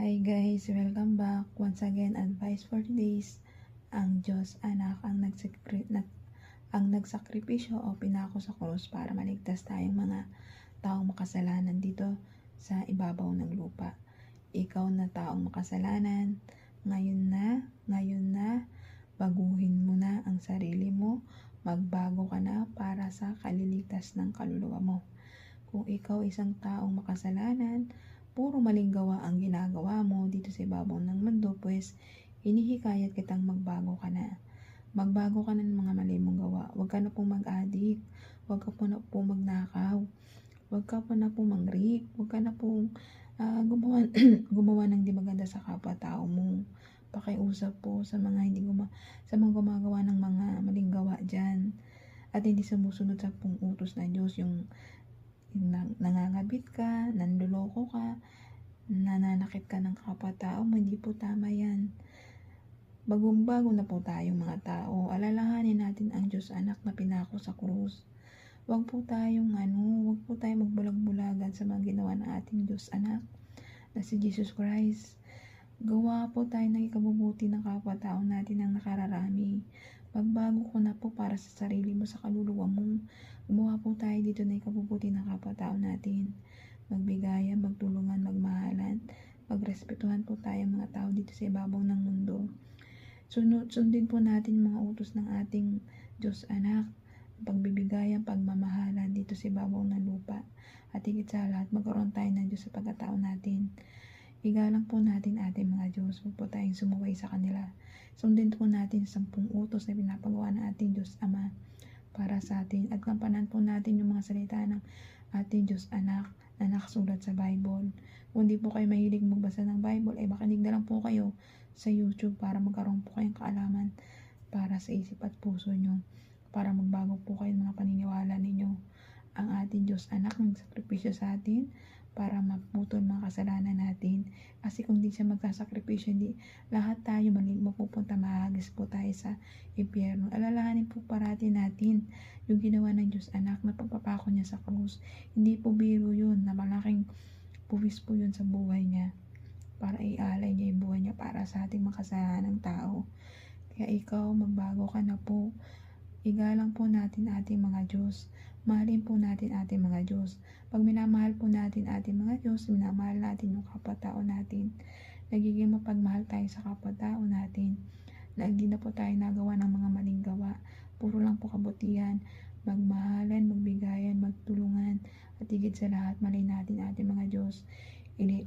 Hi guys, welcome back. Once again, advice for today's ang Diyos anak ang nagsakri nag ang nagsakripisyo o pinako sa krus para maligtas tayong mga taong makasalanan dito sa ibabaw ng lupa. Ikaw na taong makasalanan, ngayon na, ngayon na, baguhin mo na ang sarili mo, magbago ka na para sa kaliligtas ng kaluluwa mo. Kung ikaw isang taong makasalanan, puro maling gawa ang ginagawa mo dito sa ibabaw ng mundo, pues hinihikayat kitang magbago ka na. Magbago ka na ng mga mali mong gawa. Huwag ka na pong mag-addict. Huwag ka po na po magnakaw. Huwag ka po na po mang-rape. Huwag ka na pong ah, gumawa, gumawa ng di maganda sa kapwa-tao mo. Pakiusap po sa mga hindi guma sa mga gumagawa ng mga maling gawa dyan. At hindi sumusunod sa pong utos ng Diyos yung nangangabit ka, nanduloko ka, nananakit ka ng kapwa-tao mo, hindi po tama yan. Bagong-bago na po tayong mga tao, alalahanin natin ang Diyos anak na pinako sa krus. Huwag po tayong ano, huwag po tayong magbulag-bulagan sa mga ginawa ng ating Diyos anak na si Jesus Christ. Gawa po tayo ng ikabubuti ng kapwa-tao natin ang nakararami. Magbago ko na po para sa sarili mo, sa kaluluwa mo. Gumawa po tayo dito na ikabubuti ng kapwa-tao natin. Magbigayan, magtulungan, magmahalan, magrespetuhan po tayo mga tao dito sa ibabaw ng mundo. Sunod, sundin po natin mga utos ng ating Diyos anak. Pagbibigayan, pagmamahalan dito sa ibabaw ng lupa. At higit sa lahat, magkaroon tayo ng Diyos sa pagkatao natin. Igalang po natin ating mga Diyos. Huwag po tayong sumuway sa kanila. Sundin po natin sa sampung utos na pinapagawa ng ating Diyos Ama para sa atin. At kampanan po natin yung mga salita ng ating Diyos Anak na nakasulat sa Bible. Kung di po kayo mahilig magbasa ng Bible, ay makinig na lang po kayo sa YouTube para magkaroon po kayong kaalaman para sa isip at puso nyo. Para magbago po kayo ng mga paniniwala ninyo. Diyos Anak ng sakripisyo sa atin para maputol mga kasalanan natin. Kasi kung di siya magsasakripisyo, hindi lahat tayo mali mapupunta mahagis po tayo sa impyerno. Alalahanin po parati natin yung ginawa ng Diyos anak na pagpapako niya sa krus. Hindi po biro yun na malaking puwis po yun sa buhay niya para ialay niya yung buhay niya para sa ating makasalanang tao. Kaya ikaw, magbago ka na po. Igalang po natin ating mga Diyos. Mahalin po natin ating mga Diyos. Pag minamahal po natin ating mga Diyos, minamahal natin yung kapwa-tao natin. Nagiging mapagmahal tayo sa kapwa-tao natin. Na hindi na po tayo nagawa ng mga maling gawa. Puro lang po kabutihan. Magmahalan, magbigayan, magtulungan. At higit sa lahat, malay natin ating mga Diyos. Ili,